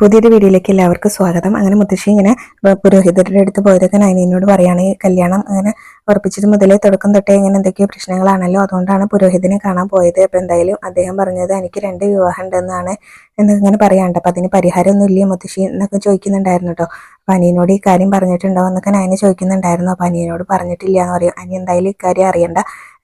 പുതിയൊരു വീഡിയോയിലേക്ക് എല്ലാവർക്കും സ്വാഗതം. അങ്ങനെ മുത്തശ്ശി ഇങ്ങനെ പുരോഹിതരുടെ അടുത്ത് പോയതൊക്കെ നൈനീനോട് പറയാണ് ഈ കല്യാണം അങ്ങനെ ഉറപ്പിച്ചത് മുതലേ തുടക്കം തൊട്ടേ ഇങ്ങനെ എന്തൊക്കെയോ പ്രശ്നങ്ങളാണല്ലോ അതുകൊണ്ടാണ് പുരോഹിതനെ കാണാൻ പോയത്. അപ്പോൾ എന്തായാലും അദ്ദേഹം പറഞ്ഞത് എനിക്ക് രണ്ട് വിവാഹം ഉണ്ടെന്നാണ് എന്നിങ്ങനെ പറയാണ്ട് അപ്പം അതിന് പരിഹാരമൊന്നും ഇല്ലേ മുത്തശ്ശി? എന്നൊക്കെ ചോദിക്കുന്നുണ്ടായിരുന്നു കേട്ടോ അപ്പൊ അനിയനോട് ഈ കാര്യം പറഞ്ഞിട്ടുണ്ടോ എന്നൊക്കെ നൈന ചോദിക്കുന്നുണ്ടായിരുന്നു. പനിയനോട് അനിയനോട് പറഞ്ഞിട്ടില്ല എന്ന് പറയും. അനി എന്തായാലും ഇക്കാര്യം അറിയണ്ട.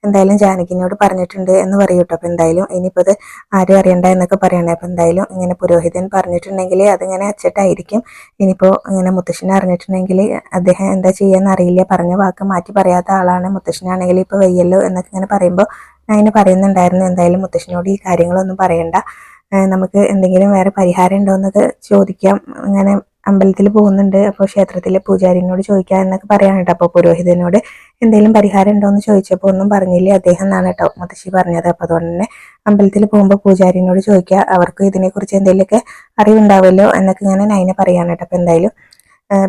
എന്തായാലും ജാനകിനോട് പറഞ്ഞിട്ടുണ്ട് എന്ന് പറയും കേട്ടോ. അപ്പൊ എന്തായാലും ഇനിയിപ്പോ ഇത് ആരും അറിയണ്ട എന്നൊക്കെ പറയണേ. അപ്പൊ എന്തായാലും ഇങ്ങനെ പുരോഹിതൻ പറഞ്ഞിട്ടുണ്ടെങ്കിൽ അതിങ്ങനെ അച്ചട്ടായിരിക്കും. ഇനിയിപ്പോ ഇങ്ങനെ മുത്തശ്ശനെ അറിഞ്ഞിട്ടുണ്ടെങ്കിൽ അദ്ദേഹം എന്താ ചെയ്യാന്ന് അറിയില്ല. പറഞ്ഞ വാക്ക് മാറ്റി പറയാത്ത ആളാണ്. മുത്തശ്ശനാണെങ്കിൽ ഇപ്പൊ വയ്യല്ലോ എന്നൊക്കെ ഇങ്ങനെ പറയുമ്പോൾ അങ്ങനെ പറയുന്നുണ്ടായിരുന്നു. എന്തായാലും മുത്തശ്ശനോട് ഈ കാര്യങ്ങളൊന്നും പറയണ്ട. നമുക്ക് എന്തെങ്കിലും വേറെ പരിഹാരം ഉണ്ടോ എന്നൊക്കെ ചോദിക്കാം. അങ്ങനെ അമ്പലത്തിൽ പോകുന്നുണ്ട്. അപ്പോൾ ക്ഷേത്രത്തിലെ പൂജാരിനോട് ചോദിക്കാം എന്നൊക്കെ പറയാൻ കേട്ടോ. അപ്പോൾ പുരോഹിതനോട് എന്തെങ്കിലും പരിഹാരം ഉണ്ടോ? എന്ന് ചോദിച്ചപ്പോൾ ഒന്നും പറഞ്ഞില്ലേ. അദ്ദേഹം എന്നാണ് കേട്ടോ മുത്തശ്ശി പറഞ്ഞത്. അപ്പോൾ അതുകൊണ്ട് തന്നെ അമ്പലത്തിൽ പോകുമ്പോൾ പൂജാരിനോട് ചോദിക്കുക അവർക്ക് ഇതിനെക്കുറിച്ച് എന്തെങ്കിലുമൊക്കെ അറിവുണ്ടാവുമല്ലോ എന്നൊക്കെ ഇങ്ങനെ നൈനെ പറയാണ് കേട്ടോ. അപ്പോൾ എന്തായാലും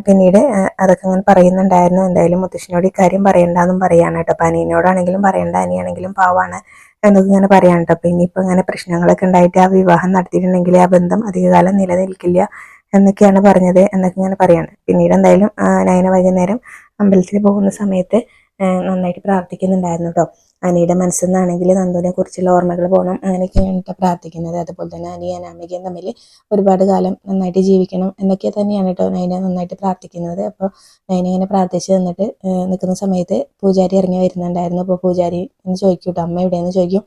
പിന്നീട് അതൊക്കെ ഇങ്ങനെ പറയുന്നുണ്ടായിരുന്നു. എന്തായാലും മുത്തശ്ശിനോട് ഇക്കാര്യം കാര്യം പറയണ്ടെന്നും പറയാണ് കേട്ടോ. അപ്പം അനിയനോടാണെങ്കിലും പറയണ്ട. അനിയാണെങ്കിലും പാവാണ് എന്നൊക്കെ ഇങ്ങനെ പറയാൻ കേട്ടോ. അപ്പം ഇനിയിപ്പോൾ ഇങ്ങനെ പ്രശ്നങ്ങളൊക്കെ ഉണ്ടായിട്ട് ആ വിവാഹം നടത്തിയിട്ടുണ്ടെങ്കിൽ ആ ബന്ധം അധികകാലം നിലനിൽക്കില്ല. എന്നൊക്കെയാണ് പറഞ്ഞത് എന്നൊക്കെ ഞാൻ പറയാണ്. പിന്നീട് എന്തായാലും നയന വൈകുന്നേരം അമ്പലത്തിൽ പോകുന്ന സമയത്ത് നന്നായിട്ട് പ്രാർത്ഥിക്കുന്നുണ്ടായിരുന്നു കേട്ടോ അനിയുടെ മനസ്സിൽ നിന്നാണെങ്കിൽ നന്ദുവിനെ കുറിച്ചുള്ള ഓർമ്മകൾ പോകണം അങ്ങനെയൊക്കെയാണ് കേട്ടോ പ്രാർത്ഥിക്കുന്നത്. അതുപോലെ തന്നെ അനിയും അനാമികയും തമ്മിൽ ഒരുപാട് കാലം നന്നായിട്ട് ജീവിക്കണം എന്നൊക്കെ തന്നെയാണ് കേട്ടോ നൈന നന്നായിട്ട് പ്രാർത്ഥിക്കുന്നത്. അപ്പോൾ നൈന ഇങ്ങനെ പ്രാർത്ഥിച്ച് നിന്നിട്ട് നിൽക്കുന്ന സമയത്ത് പൂജാരി ഇറങ്ങി വരുന്നുണ്ടായിരുന്നു. അപ്പോൾ പൂജാരി എന്ന് ചോദിക്കും കേട്ടോ അമ്മ എവിടെയെന്ന് ചോദിക്കും.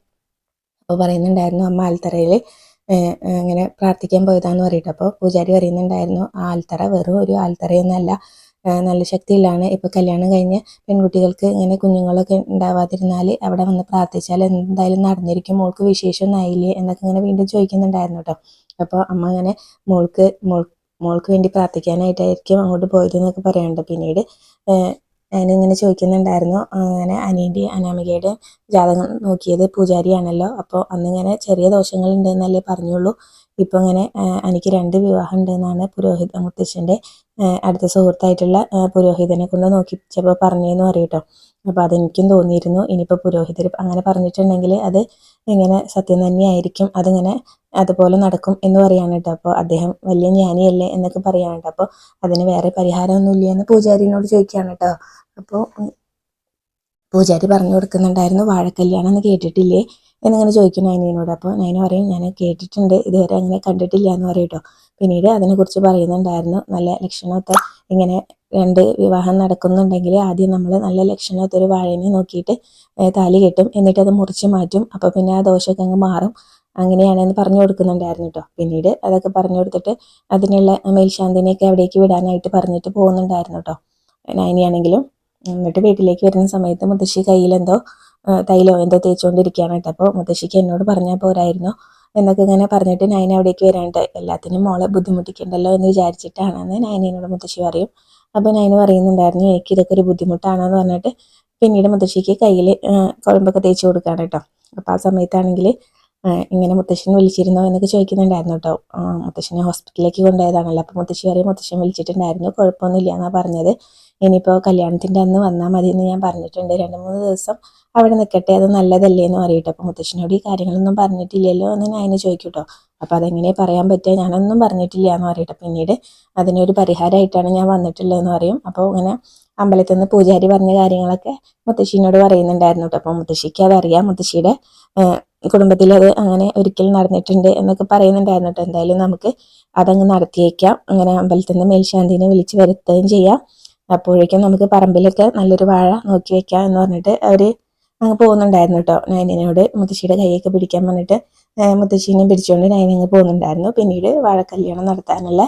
അപ്പോൾ പറയുന്നുണ്ടായിരുന്നു അമ്മ ആൽത്തറയിൽ ഇങ്ങനെ പ്രാർത്ഥിക്കാൻ പോയതാന്ന് പറയട്ടെ. അപ്പോൾ പൂജാരി പറയുന്നുണ്ടായിരുന്നു ആൽത്തറ വെറും ഒരു ആൽത്തറയൊന്നല്ല നല്ല ശക്തിയിലാണ്. ഇപ്പോൾ കല്യാണം കഴിഞ്ഞ് പെൺകുട്ടികൾക്ക് ഇങ്ങനെ കുഞ്ഞുങ്ങളൊക്കെ ഉണ്ടാവാതിരുന്നാൽ അവിടെ വന്ന് പ്രാർത്ഥിച്ചാൽ എന്തായാലും നടന്നിരിക്കും. മോൾക്ക് വിശേഷമൊന്നും ആയില്ലേ എന്നൊക്കെ ഇങ്ങനെ വീണ്ടും ചോദിക്കുന്നുണ്ടായിരുന്നു കേട്ടോ അപ്പോൾ അമ്മ അങ്ങനെ മോൾക്ക് മോൾ മോൾക്ക് വേണ്ടി പ്രാർത്ഥിക്കാനായിട്ടായിരിക്കും അങ്ങോട്ട് പോയത് എന്നൊക്കെ പറയാനുണ്ട് പിന്നീട് ഞാനിങ്ങനെ ചോദിക്കുന്നുണ്ടായിരുന്നു. അങ്ങനെ അനിയന്റെ അനാമികയുടെ ജാതകം നോക്കിയത് പൂജാരിയാണല്ലോ. അപ്പോൾ അന്നിങ്ങനെ ചെറിയ ദോഷങ്ങൾ ഉണ്ടെന്നല്ലേ പറഞ്ഞുള്ളൂ. ഇപ്പോൾ ഇങ്ങനെ എനിക്ക് രണ്ട് വിവാഹം ഉണ്ടെന്നാണ് പുരോഹിത മുത്തശ്ശന്റെ അടുത്ത സുഹൃത്തായിട്ടുള്ള പുരോഹിതനെ കൊണ്ട് നോക്കിച്ചപ്പോൾ പറഞ്ഞതെന്ന് പറയും കേട്ടോ അപ്പോൾ അതെനിക്കും തോന്നിയിരുന്നു. ഇനിയിപ്പോൾ പുരോഹിതർ അങ്ങനെ പറഞ്ഞിട്ടുണ്ടെങ്കിൽ അത് ഇങ്ങനെ സത്യം തന്നെയായിരിക്കും. അതിങ്ങനെ അതുപോലെ നടക്കും എന്ന് പറയാണ് കേട്ടോ. അപ്പോൾ അദ്ദേഹം വലിയ ജ്ഞാനിയല്ലേ എന്നൊക്കെ പറയാണ് അപ്പോൾ അതിന് വേറെ പരിഹാരമൊന്നുമില്ല എന്ന് പൂജാരിനോട് ചോദിക്കുകയാണ് കേട്ടോ. അപ്പോൾ പൂജാരി പറഞ്ഞു കൊടുക്കുന്നുണ്ടായിരുന്നു വാഴക്കല്യാണം എന്ന് കേട്ടിട്ടില്ലേ? എന്നിങ്ങനെ ചോദിക്കും നൈനയോട് അപ്പോൾ നൈന പറയും ഞാൻ കേട്ടിട്ടുണ്ട് ഇതുവരെ അങ്ങനെ കണ്ടിട്ടില്ല എന്ന് പറയും കേട്ടോ. പിന്നീട് അതിനെക്കുറിച്ച് പറയുന്നുണ്ടായിരുന്നു നല്ല ലക്ഷണമൊക്കെ ഇങ്ങനെ രണ്ട് വിവാഹം നടക്കുന്നുണ്ടെങ്കിൽ ആദ്യം നമ്മൾ നല്ല ലക്ഷണമൊക്കെ ഒരു വാഴനെ നോക്കിയിട്ട് താലി കെട്ടും എന്നിട്ട് അത് മുറിച്ച് മാറ്റും അപ്പോൾ പിന്നെ ആ ദോഷമൊക്കെ അങ്ങ് മാറും. അങ്ങനെയാണെന്ന് പറഞ്ഞു കൊടുക്കുന്നുണ്ടായിരുന്നു കേട്ടോ. പിന്നീട് അതൊക്കെ പറഞ്ഞു കൊടുത്തിട്ട് അതിനുള്ള മേൽശാന്തിനെയൊക്കെ അവിടേക്ക് വിടാനായിട്ട് പറഞ്ഞിട്ട് പോകുന്നുണ്ടായിരുന്നു കേട്ടോ. നൈനിയാണെങ്കിലും എന്നിട്ട് വീട്ടിലേക്ക് വരുന്ന സമയത്ത് മുത്തശ്ശി കയ്യിലെന്തോ തൈലോ എന്തോ തേച്ചുകൊണ്ടിരിക്കുകയാണ് കേട്ടോ. അപ്പോൾ മുത്തശ്ശിക്ക് എന്നോട് പറഞ്ഞാൽ പോരായിരുന്നോ. എന്നൊക്കെ ഇങ്ങനെ പറഞ്ഞിട്ട് നൈന അവിടേക്ക് വരാനായിട്ട് എല്ലാത്തിനും മോളെ ബുദ്ധിമുട്ടിക്കണ്ടല്ലോ എന്ന് വിചാരിച്ചിട്ടാണെന്ന് നൈനയോട് മുത്തശ്ശി പറയും. അപ്പോൾ നൈന പറയുന്നുണ്ടായിരുന്നു എനിക്ക് ഇതൊക്കെ ഒരു ബുദ്ധിമുട്ടാണെന്ന് പറഞ്ഞിട്ട് പിന്നീട് മുത്തശ്ശിക്ക് കയ്യിൽ കുഴമ്പൊക്കെ തേച്ച് കൊടുക്കുകയാണ് കേട്ടോ. അപ്പോൾ ആ സമയത്താണെങ്കിൽ ഇങ്ങനെ മുത്തശ്ശൻ വിളിച്ചിരുന്നോ എന്നൊക്കെ ചോദിക്കുന്നുണ്ടായിരുന്നു കേട്ടോ. മുത്തശ്ശനെ ഹോസ്പിറ്റലിലേക്ക് കൊണ്ടുപോയതാണല്ലോ. അപ്പോൾ മുത്തശ്ശി പറയും മുത്തശ്ശൻ വിളിച്ചിട്ടുണ്ടായിരുന്നു. കുഴപ്പമൊന്നുമില്ല എന്നാണ് പറഞ്ഞത്. ഇനിയിപ്പോൾ കല്യാണത്തിന്റെ അന്ന് വന്നാൽ മതി എന്ന് ഞാൻ പറഞ്ഞിട്ടുണ്ട്. രണ്ട് മൂന്ന് ദിവസം അവിടെ നിൽക്കട്ടെ അത് നല്ലതല്ലേ എന്ന് പറയട്ടെ. അപ്പോൾ മുത്തശ്ശനോട് ഈ കാര്യങ്ങളൊന്നും പറഞ്ഞിട്ടില്ലല്ലോ എന്ന് ഞാൻ അതിനെ ചോദിക്കട്ടോ. അപ്പോൾ അതെങ്ങനെ പറയാൻ പറ്റുക ഞാനൊന്നും പറഞ്ഞിട്ടില്ല എന്ന് പറയട്ടെ. പിന്നീട് അതിനൊരു പരിഹാരമായിട്ടാണ് ഞാൻ വന്നിട്ടുള്ളതെന്ന് പറയും. അപ്പോൾ ഇങ്ങനെ അമ്പലത്തിൽ നിന്ന് പൂജാരി പറഞ്ഞ കാര്യങ്ങളൊക്കെ മുത്തശ്ശീനോട് പറയുന്നുണ്ടായിരുന്നു കേട്ടോ. അപ്പോൾ മുത്തശ്ശിക്ക് അതറിയാം മുത്തശ്ശിയുടെ കുടുംബത്തിൽ അത് അങ്ങനെ ഒരിക്കൽ നടന്നിട്ടുണ്ട് എന്നൊക്കെ പറയുന്നുണ്ടായിരുന്നു കേട്ടോ. എന്തായാലും നമുക്ക് അതങ്ങ് നടത്തിയേക്കാം. അങ്ങനെ അമ്പലത്തിൽ നിന്ന് മേൽശാന്തിനെ വിളിച്ച് വരുത്തുകയും ചെയ്യാം. അപ്പോഴേക്കും നമുക്ക് പറമ്പിലൊക്കെ നല്ലൊരു വാഴ നോക്കി വെക്കാം എന്ന് പറഞ്ഞിട്ട് അവർ അങ്ങ് പോകുന്നുണ്ടായിരുന്നു കേട്ടോ. നയനോട് മുത്തശ്ശിയുടെ കൈയൊക്കെ പിടിക്കാൻ പറഞ്ഞിട്ട് മുത്തശ്ശീനെയും പിടിച്ചുകൊണ്ട് നയനി അങ്ങ് പോകുന്നുണ്ടായിരുന്നു. പിന്നീട് വാഴ കല്യാണം നടത്താനുള്ള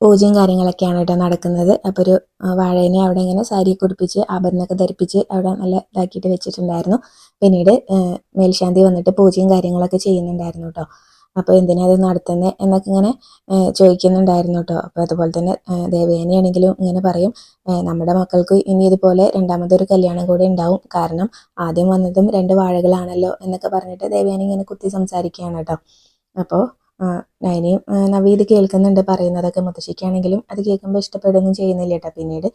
പൂജയും കാര്യങ്ങളൊക്കെയാണ് കേട്ടോ നടക്കുന്നത്. അപ്പോൾ ഒരു വാഴേനെ അവിടെ ഇങ്ങനെ സാരി കുടിപ്പിച്ച് ആഭരണമൊക്കെ ധരിപ്പിച്ച് അവിടെ നല്ല ഇതാക്കിയിട്ട് വെച്ചിട്ടുണ്ടായിരുന്നു. പിന്നീട് മേൽശാന്തി വന്നിട്ട് പൂജയും കാര്യങ്ങളൊക്കെ ചെയ്യുന്നുണ്ടായിരുന്നു കേട്ടോ. അപ്പോൾ എന്തിനാ അത് നടത്തുന്നത് എന്നൊക്കെ ഇങ്ങനെ ചോദിക്കുന്നുണ്ടായിരുന്നു കേട്ടോ അപ്പോൾ അതുപോലെ തന്നെ ദേവേനയാണെങ്കിലും ഇങ്ങനെ പറയും നമ്മുടെ മക്കൾക്ക് ഇനി ഇതുപോലെ രണ്ടാമതൊരു കല്യാണം കൂടി ഉണ്ടാവും. കാരണം ആദ്യം വന്നതും രണ്ട് വാഴകളാണല്ലോ എന്നൊക്കെ പറഞ്ഞിട്ട് ദേവേന ഇങ്ങനെ കുത്തി സംസാരിക്കുകയാണ് കേട്ടോ അപ്പോൾ നയനയും നവീത് കേൾക്കുന്നുണ്ട് പറയുന്നതൊക്കെ മുത്തശ്ശിക്കാണെങ്കിലും അത് കേൾക്കുമ്പോൾ ഇഷ്ടപ്പെടുകയൊന്നും ചെയ്യുന്നില്ല കേട്ടോ പിന്നീട്.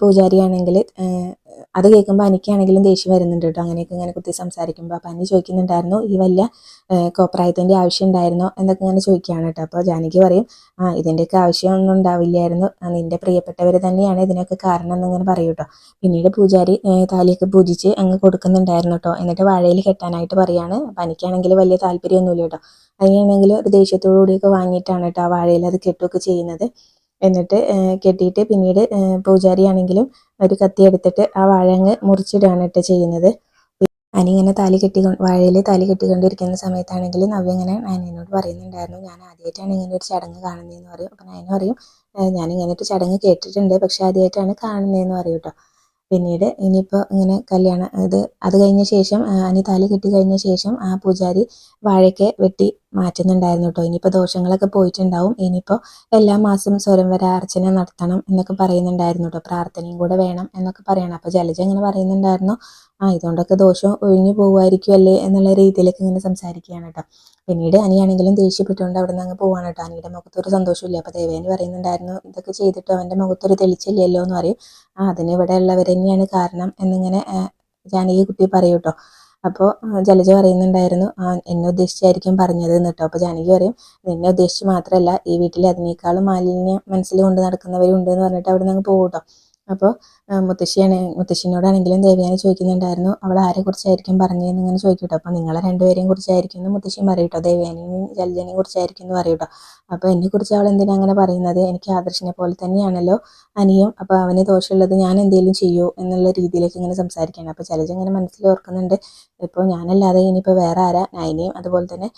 പൂജാരിയാണെങ്കിൽ അത് കേൾക്കുമ്പോൾ അനിക്കാണെങ്കിലും ദേഷ്യം വരുന്നുണ്ട് കേട്ടോ. അങ്ങനെയൊക്കെ ഇങ്ങനെ കുത്തി സംസാരിക്കുമ്പോൾ അപ്പം അനി ചോദിക്കുന്നുണ്ടായിരുന്നു ഈ വല്ല കോപ്രായത്തിന്റെ ആവശ്യം ഉണ്ടായിരുന്നോ? എന്നൊക്കെ ഇങ്ങനെ ചോദിക്കുകയാണ് കേട്ടോ. അപ്പോൾ ജാനകി പറയും ആ ഇതിന്റെയൊക്കെ ആവശ്യമൊന്നും ഉണ്ടാവില്ലായിരുന്നു. നിന്റെ പ്രിയപ്പെട്ടവർ തന്നെയാണ് ഇതിനൊക്കെ കാരണം എന്നിങ്ങനെ പറയും കേട്ടോ. പിന്നീട് പൂജാരി താലിയൊക്കെ പൂജിച്ച് അങ്ങ് കൊടുക്കുന്നുണ്ടായിരുന്നു കേട്ടോ. എന്നിട്ട് വാഴയിൽ കെട്ടാനായിട്ട് പറയാണ്. അപ്പം അനിക്കാണെങ്കിൽ വലിയ താല്പര്യമൊന്നുമില്ല കേട്ടോ. അതിനാണെങ്കിൽ ഒരു ദേഷ്യത്തോടു കൂടിയൊക്കെ വാങ്ങിയിട്ടാണ് കേട്ടോ ആ വാഴയിൽ അത് കെട്ടുകയൊക്കെ ചെയ്യുന്നത്. എന്നിട്ട് കെട്ടിയിട്ട് പിന്നീട് പൂജാരി പൂജാരിയാണെങ്കിലും ഒരു കത്തി എടുത്തിട്ട് ആ വാഴ അങ്ങ് മുറിച്ചിടുകയാണ് കേട്ടോ ചെയ്യുന്നത്. അനിങ്ങനെ താലി കെട്ടി വാഴയിൽ താലി കെട്ടിക്കൊണ്ടിരിക്കുന്ന സമയത്താണെങ്കിൽ നവ്യ ഇങ്ങനെ നയനോട് പറയുന്നുണ്ടായിരുന്നു ഞാൻ ആദ്യമായിട്ടാണ് ഇങ്ങനെ ഒരു ചടങ്ങ് കാണുന്നതെന്ന് പറയും. അപ്പം നയന പറയും ഞാൻ ഒരു ചടങ്ങ് കേട്ടിട്ടുണ്ട് പക്ഷെ ആദ്യമായിട്ടാണ് കാണുന്നതെന്ന് പറയും കേട്ടോ. പിന്നീട് ഇനിയിപ്പോൾ ഇങ്ങനെ കല്യാണം അത് അത് കഴിഞ്ഞ ശേഷം അനി താലി കെട്ടി കഴിഞ്ഞ ശേഷം ആ പൂജാരി വാഴയ്ക്ക് വെട്ടി മാറ്റുന്നുണ്ടായിരുന്നു കേട്ടോ ഇനിയിപ്പോൾ ദോഷങ്ങളൊക്കെ പോയിട്ടുണ്ടാവും. ഇനിയിപ്പോൾ എല്ലാ മാസം സ്വരംവര അർച്ചന നടത്തണം എന്നൊക്കെ പറയുന്നുണ്ടായിരുന്നു കേട്ടോ പ്രാർത്ഥനയും കൂടെ വേണം എന്നൊക്കെ പറയണം. അപ്പോൾ ജലജ ഇങ്ങനെ പറയുന്നുണ്ടായിരുന്നു ആ ഇതുകൊണ്ടൊക്കെ ദോഷം ഒഴിഞ്ഞു പോകുമായിരിക്കും അല്ലേ എന്നുള്ള രീതിയിലൊക്കെ ഇങ്ങനെ സംസാരിക്കുകയാണ് കേട്ടോ പിന്നീട് അനിയാണെങ്കിലും ദേഷ്യപ്പെട്ടുകൊണ്ട് അവിടെ നിന്ന് അങ്ങ് പോവാണ് കേട്ടോ. അനിയുടെ മുഖത്തൊരു സന്തോഷമില്ല അപ്പോൾ ദേവേന് പറയുന്നുണ്ടായിരുന്നു ഇതൊക്കെ ചെയ്തിട്ട് അവന്റെ മുഖത്തൊരു തെളിച്ചില്ലല്ലോ എന്ന് പറയും. ആ അതിന് ഇവിടെ ഉള്ളവർ തന്നെയാണ് കാരണം എന്നിങ്ങനെ ജാനകി കുട്ടി പറയും കേട്ടോ. അപ്പോൾ ജലജ പറയുന്നുണ്ടായിരുന്നു എന്നെ ഉദ്ദേശിച്ചായിരിക്കും പറഞ്ഞത് എന്ന് കേട്ടോ അപ്പോൾ ജാനകി പറയും നിന്നെ ഉദ്ദേശിച്ച് മാത്രമല്ല ഈ വീട്ടിൽ അതിനേക്കാളും മാലിന്യം മനസ്സിൽ കൊണ്ട് നടക്കുന്നവരും ഉണ്ട് എന്ന് പറഞ്ഞിട്ട് അവിടെ നിന്ന് അങ്ങ് പോകും കേട്ടോ. അപ്പോൾ മുത്തശ്ശിയാണ് മുത്തശ്ശിനോടാണെങ്കിലും ദേവയാനി ചോദിക്കുന്നുണ്ടായിരുന്നു അവൾ ആരെ കുറിച്ചായിരിക്കും പറഞ്ഞതെന്ന് ഇങ്ങനെ ചോദിക്കട്ടോ? കേട്ടോ അപ്പോൾ നിങ്ങളെ രണ്ടുപേരെയും കുറിച്ചായിരിക്കും എന്ന് മുത്തശ്ശിയും പറയട്ടോ ദേവിയാനെയും ജലജനെയും കുറിച്ചായിരിക്കും എന്ന് പറയട്ടോ അപ്പോൾ എന്നെ കുറിച്ച് അവൾ എന്തിനാണ് അങ്ങനെ പറയുന്നത്? എനിക്ക് ആദർശിനെ പോലെ തന്നെയാണല്ലോ അനിയും. അപ്പോൾ അവന് ദോഷമുള്ളത് ഞാൻ എന്തെങ്കിലും ചെയ്യൂ എന്നുള്ള രീതിയിലേക്ക് ഇങ്ങനെ സംസാരിക്കുകയാണ്. അപ്പോൾ ജലജ ഇങ്ങനെ മനസ്സിൽ ഓർക്കുന്നുണ്ട് ഇപ്പോൾ ഞാനല്ലാതെ ഇനിയിപ്പോൾ വേറെ ആരാ? നൈനയും അതുപോലെ തന്നെ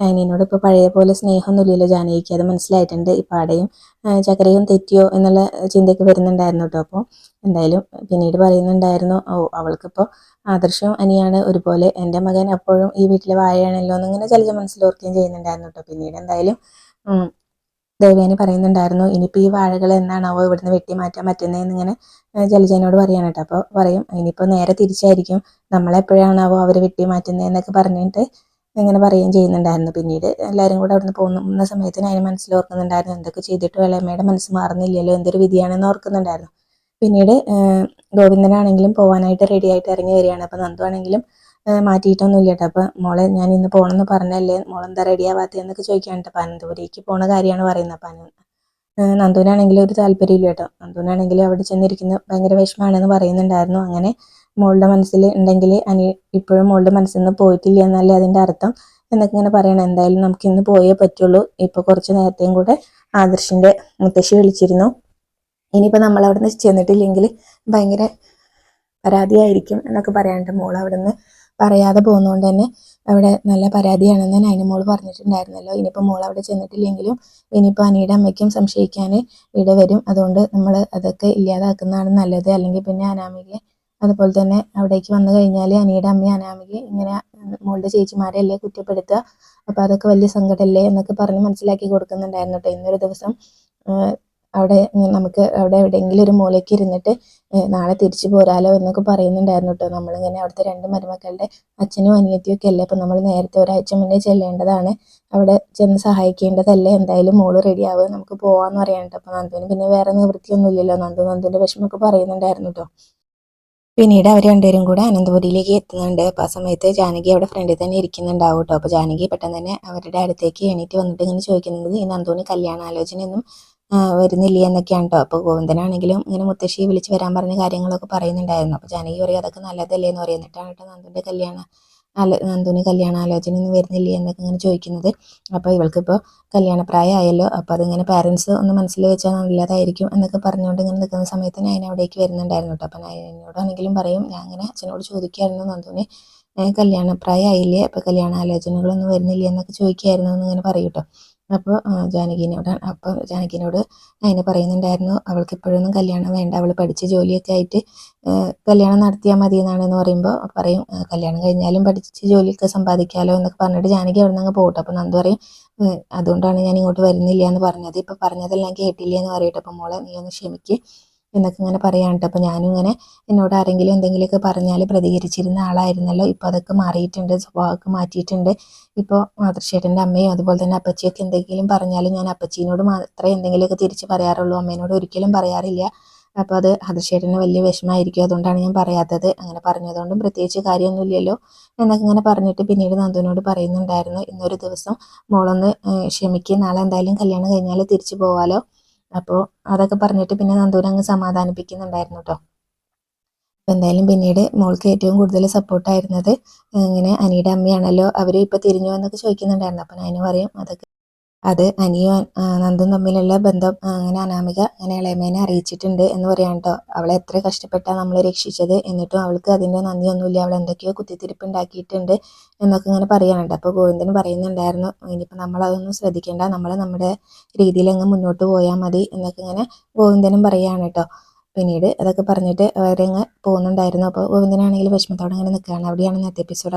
ഏഹ്, ഇപ്പോൾ പഴയ പോലെ സ്നേഹമൊന്നുമില്ലല്ലോ ജാനകിക്ക്. അത് മനസ്സിലായിട്ടുണ്ട് പാടയും ഏഹ്, ചക്കരയും തെറ്റിയോ എന്നുള്ള ചിന്തയൊക്കെ വരുന്നുണ്ടായിരുന്നു കേട്ടോ അപ്പോൾ എന്തായാലും പിന്നീട് പറയുന്നുണ്ടായിരുന്നു ഓ അവൾക്കിപ്പോൾ ആദർശവും അനിയാണ് ഒരുപോലെ. എന്റെ മകൻ അപ്പോഴും ഈ വീട്ടിലെ വാഴയാണല്ലോ എന്നിങ്ങനെ മനസ്സിൽ മനസ്സിലോർക്കുകയും ചെയ്യുന്നുണ്ടായിരുന്നു കേട്ടോ. പിന്നീട് എന്തായാലും ദേവയാനി പറയുന്നുണ്ടായിരുന്നു ഇനിയിപ്പോൾ ഈ വാഴകൾ എന്നാണാവോ ഇവിടുന്ന് വെട്ടി മാറ്റാൻ പറ്റുന്നതെന്ന് ഇങ്ങനെ ജലജനോട് പറയാണ് കേട്ടോ. അപ്പോൾ പറയും ഇനിയിപ്പോൾ നേരെ തിരിച്ചായിരിക്കും. നമ്മളെപ്പോഴാണാവോ അവർ വെട്ടി മാറ്റുന്നതെന്നൊക്കെ പറഞ്ഞിട്ട് ഇങ്ങനെ പറയുകയും ചെയ്യുന്നുണ്ടായിരുന്നു. പിന്നീട് എല്ലാവരും കൂടെ അവിടുന്ന് പോകുന്ന സമയത്തിന് അതിന് മനസ്സിൽ ഓർക്കുന്നുണ്ടായിരുന്നു എന്തൊക്കെ ചെയ്തിട്ട് ഇളയമ്മയുടെ മനസ്സ് മാറുന്നില്ലല്ലോ എന്തൊരു വിധിയാണെന്ന് ഓർക്കുന്നുണ്ടായിരുന്നു. പിന്നീട് ഗോവിന്ദനാണെങ്കിലും പോകാനായിട്ട് റെഡി ആയിട്ട് ഇറങ്ങി വരികയാണ്. അപ്പം നന്ദു ആണെങ്കിലും മാറ്റിയിട്ടൊന്നും മാറ്റിയിട്ടൊന്നുമില്ല കേട്ടോ. അപ്പം മോളെ ഞാൻ ഇന്ന് പോകണമെന്ന് പറഞ്ഞല്ലേ മോളെന്താ റെഡി ആവാത്തതെന്നൊക്കെ ചോദിക്കുകയാണ്. കേട്ടോ അപ്പം അനന്തപുരിക്ക് പോണ കാര്യമാണ് പറയുന്നത്. അപ്പം നന്ദുവിനാണെങ്കിലും ഒരു താല്പര്യമില്ല കേട്ടോ. നന്ദുവിനാണെങ്കിലും അവിടെ ചെന്നിരിക്കുന്ന ഭയങ്കര വിഷമമാണെന്ന് പറയുന്നുണ്ടായിരുന്നു. അങ്ങനെ മോളുടെ മനസ്സിൽ ഉണ്ടെങ്കിൽ അനി ഇപ്പോഴും മോളുടെ മനസ്സിൽ നിന്ന് പോയിട്ടില്ല എന്നല്ലേ അതിന്റെ അർത്ഥം? എന്നൊക്കെ ഇങ്ങനെ പറയണം. എന്തായാലും നമുക്ക് ഇന്ന് പോയേ പറ്റുള്ളൂ. ഇപ്പോൾ കുറച്ച് നേരത്തെയും കൂടെ ആദർശിന്റെ മുത്തശ്ശി വിളിച്ചിരുന്നു. ഇനിയിപ്പോൾ നമ്മൾ അവിടെ നിന്ന് ചെന്നിട്ടില്ലെങ്കിൽ ഭയങ്കര പരാതിയായിരിക്കും എന്നൊക്കെ പറയാണ്ട് മോൾ അവിടെ നിന്ന് പറയാതെ പോകുന്നതുകൊണ്ട് തന്നെ അവിടെ നല്ല പരാതിയാണെന്ന് നൈന മോൾ പറഞ്ഞിട്ടുണ്ടായിരുന്നല്ലോ. ഇനിയിപ്പോൾ മോൾ അവിടെ ചെന്നിട്ടില്ലെങ്കിലും ഇനിയിപ്പോൾ അനിയുടെ അമ്മയ്ക്കും സംശയിക്കാൻ ഇട വരും അതുകൊണ്ട് നമ്മൾ അതൊക്കെ ഇല്ലാതാക്കുന്നതാണ് നല്ലത്. അല്ലെങ്കിൽ പിന്നെ അനാമികയെ അതുപോലെ തന്നെ അവിടേക്ക് വന്നു കഴിഞ്ഞാൽ അനിയുടെ അമ്മയും അനാമിക ഇങ്ങനെ മോളുടെ മോളുടെ ചേച്ചിമാരെയല്ലേ കുറ്റപ്പെടുത്തുക? അപ്പോൾ അതൊക്കെ വലിയ സങ്കടമല്ലേ എന്നൊക്കെ പറഞ്ഞ് മനസ്സിലാക്കി കൊടുക്കുന്നുണ്ടായിരുന്നു കേട്ടോ ഇന്നൊരു ദിവസം. അവിടെ നമുക്ക് അവിടെ എവിടെയെങ്കിലും ഒരു മൂലയ്ക്ക് ഇരുന്നിട്ട് നാളെ തിരിച്ചു പോരാലോ എന്നൊക്കെ പറയുന്നുണ്ടായിരുന്നു കേട്ടോ നമ്മളിങ്ങനെ അവിടുത്തെ രണ്ട് മരുമക്കളുടെ അച്ഛനും അനിയത്തിയും ഒക്കെ അല്ലേ? അപ്പം നമ്മൾ നേരത്തെ ഒരാഴ്ച മുന്നേ ചെല്ലേണ്ടതാണ്. അവിടെ ചെന്ന് സഹായിക്കേണ്ടതല്ലേ? എന്തായാലും മോൾ റെഡി ആവുക. നമുക്ക് പോവാന്ന് പറയാനുണ്ട്. അപ്പം നന്ദുവിന് പിന്നെ വേറെ നിവൃത്തിയൊന്നുമില്ലല്ലോ. നന്ദു നന്ദുവിന്റെ വിഷമമൊക്കെ പറയുന്നുണ്ടായിരുന്നു കേട്ടോ. പിന്നീട് അവർ രണ്ടുപേരും കൂടെ അനന്തപുരിയിലേക്ക് എത്തുന്നുണ്ട്. അപ്പോൾ ആ സമയത്ത് ജാനകി അവിടെ ഫ്രണ്ടിൽ തന്നെ ഇരിക്കുന്നുണ്ടാവും കേട്ടോ അപ്പോൾ ജാനകി പെട്ടെന്ന് തന്നെ അവരുടെ അടുത്തേക്ക് എണീറ്റ് വന്നിട്ട് ഇങ്ങനെ ചോദിക്കുന്നത് ഈ നന്ദുവിന് കല്യാണാലോചനയൊന്നും വരുന്നില്ല എന്നൊക്കെയാണ് കേട്ടോ അപ്പോൾ ഗോവിന്ദനാണെങ്കിലും ഇങ്ങനെ മുത്തശ്ശിയെ വിളിച്ച് വരാൻ പറഞ്ഞ കാര്യങ്ങളൊക്കെ പറയുന്നുണ്ടായിരുന്നു. അപ്പോൾ ജാനകി പറയും അതൊക്കെ നല്ലതല്ലേ? എന്ന് പറയുന്നിട്ടാണ് കേട്ടോ നന്ദുവിന്റെ കല്യാണ ആലോ നന്ദുവിന് കല്യാണാലോചന ഒന്നും വരുന്നില്ല എന്നൊക്കെ ഇങ്ങനെ ചോദിക്കുന്നത്. അപ്പോൾ ഇവൾക്കിപ്പോൾ കല്യാണപ്രായമായല്ലോ. അപ്പോൾ അതിങ്ങനെ പാരൻസ് ഒന്ന് മനസ്സിൽ വെച്ചാൽ നല്ലതായിരിക്കും എന്നൊക്കെ പറഞ്ഞുകൊണ്ട് ഇങ്ങനെ നിൽക്കുന്ന സമയത്ത് ഞാൻ അവിടേക്ക് വരുന്നുണ്ടായിരുന്നു കേട്ടോ. അപ്പോൾ എന്നോടാണെങ്കിലും പറയും ഞാൻ അങ്ങനെ അച്ഛനോട് ചോദിക്കുകയായിരുന്നു നന്ദുവിന് കല്യാണപ്രായമായില്ലേ? അപ്പോൾ കല്യാണാലോചനകളൊന്നും വരുന്നില്ലേ? എന്നൊക്കെ ചോദിക്കുകയായിരുന്നു എന്ന് ഇങ്ങനെ പറയും അപ്പോൾ ജാനകിനോട് അപ്പോൾ ജാനകിനോട് അതിനെ പറയുന്നുണ്ടായിരുന്നു അവൾക്ക് ഇപ്പോഴൊന്നും കല്യാണം വേണ്ട അവൾ പഠിച്ച് ജോലിയൊക്കെ ആയിട്ട് കല്യാണം നടത്തിയാൽ മതി എന്നാണ് എന്ന് പറയുമ്പോൾ പറയും "ഏഹ് കല്യാണം കഴിഞ്ഞാലും പഠിച്ച് ജോലിയൊക്കെ സമ്പാദിക്കാമല്ലോ എന്നൊക്കെ പറഞ്ഞിട്ട് ജാനകി അവിടെ നിന്ന് പോകട്ടെ അപ്പോൾ നന്ദു പറയും അതുകൊണ്ടാണ് ഞാൻ ഇങ്ങോട്ട് വരുന്നില്ല എന്ന് പറഞ്ഞത്. ഇപ്പോൾ പറഞ്ഞതെല്ലാം കേട്ടില്ല എന്ന് പറയട്ടെ. അപ്പോൾ മോളെ നീ ഒന്ന് ക്ഷമിക്ക്. എന്നൊക്കെ ഇങ്ങനെ പറയാൻ കേട്ടോ അപ്പോൾ ഞാനും ഇങ്ങനെ എന്നോട് ആരെങ്കിലും എന്തെങ്കിലുമൊക്കെ പറഞ്ഞാൽ പ്രതികരിച്ചിരുന്ന ആളായിരുന്നല്ലോ. ഇപ്പോൾ അതൊക്കെ മാറിയിട്ടുണ്ട് സ്വഭാവമൊക്കെ മാറ്റിയിട്ടുണ്ട്. ഇപ്പോൾ മാതൃശ്ശേട്ടന്റെ അമ്മയും അതുപോലെ തന്നെ അപ്പച്ചിയൊക്കെ എന്തെങ്കിലും പറഞ്ഞാലും ഞാൻ അപ്പച്ചീനോട് മാത്രമേ എന്തെങ്കിലുമൊക്കെ തിരിച്ച് പറയാറുള്ളൂ. അമ്മേനോട് ഒരിക്കലും പറയാറില്ല. അപ്പോൾ അത് ഹർഷേട്ടന് വലിയ വിഷമമായിരിക്കും. അതുകൊണ്ടാണ് ഞാൻ പറയാത്തത്. അങ്ങനെ പറഞ്ഞതുകൊണ്ടും പ്രത്യേകിച്ച് കാര്യമൊന്നുമില്ലല്ലോ എന്നൊക്കെ ഇങ്ങനെ പറഞ്ഞിട്ട് പിന്നീട് നന്ദുവിനോട് പറയുന്നുണ്ടായിരുന്നു. ഇന്നൊരു ദിവസം മോളൊന്ന് ക്ഷമിക്കുക നാളെ എന്തായാലും കല്യാണം കഴിഞ്ഞാൽ തിരിച്ചു പോവാലോ. അപ്പോൾ അതൊക്കെ പറഞ്ഞിട്ട് പിന്നെ നന്ദുവിനെ അങ്ങ് സമാധാനിപ്പിക്കുന്നുണ്ടായിരുന്നു കേട്ടോ എന്തായാലും പിന്നീട് മോൾക്ക് ഏറ്റവും കൂടുതൽ സപ്പോർട്ടായിരുന്നത് ഇങ്ങനെ അനിയുടെ അമ്മയാണല്ലോ. അവർ ഇപ്പോൾ തിരിഞ്ഞു എന്നൊക്കെ ചോദിക്കുന്നുണ്ടായിരുന്നു. അപ്പം ഞാൻ പറയും അതൊക്കെ അത് അനിയും നന്ദും തമ്മിലുള്ള ബന്ധം അങ്ങനെ അനാമിക അങ്ങനെ ഇളയമേനെ അറിയിച്ചിട്ടുണ്ട് എന്ന് പറയാം കേട്ടോ അവളെ എത്ര കഷ്ടപ്പെട്ടാണ് നമ്മളെ രക്ഷിച്ചത് എന്നിട്ടും അവൾക്ക് അതിന്റെ നന്ദിയൊന്നുമില്ല. അവൾ എന്തൊക്കെയോ കുത്തിത്തിരിപ്പ് ഉണ്ടാക്കിയിട്ടുണ്ട് എന്നൊക്കെ ഇങ്ങനെ പറയാനുണ്ട്. അപ്പോൾ ഗോവിന്ദൻ പറയുന്നുണ്ടായിരുന്നു ഇനിയിപ്പോൾ നമ്മളതൊന്നും ശ്രദ്ധിക്കേണ്ട. നമ്മൾ നമ്മുടെ രീതിയിൽ അങ്ങ് മുന്നോട്ട് പോയാൽ മതി എന്നൊക്കെ ഇങ്ങനെ ഗോവിന്ദനും പറയുകയാണ് കേട്ടോ പിന്നീട് അതൊക്കെ പറഞ്ഞിട്ട് അവരങ്ങ് പോകുന്നുണ്ടായിരുന്നു. അപ്പോൾ ഗോവിന്ദനാണെങ്കിൽ വിഷമത്തോടെ അങ്ങനെ നിൽക്കുകയാണ്. അവിടെയാണ് ഇന്നത്തെ എപ്പിസോഡ്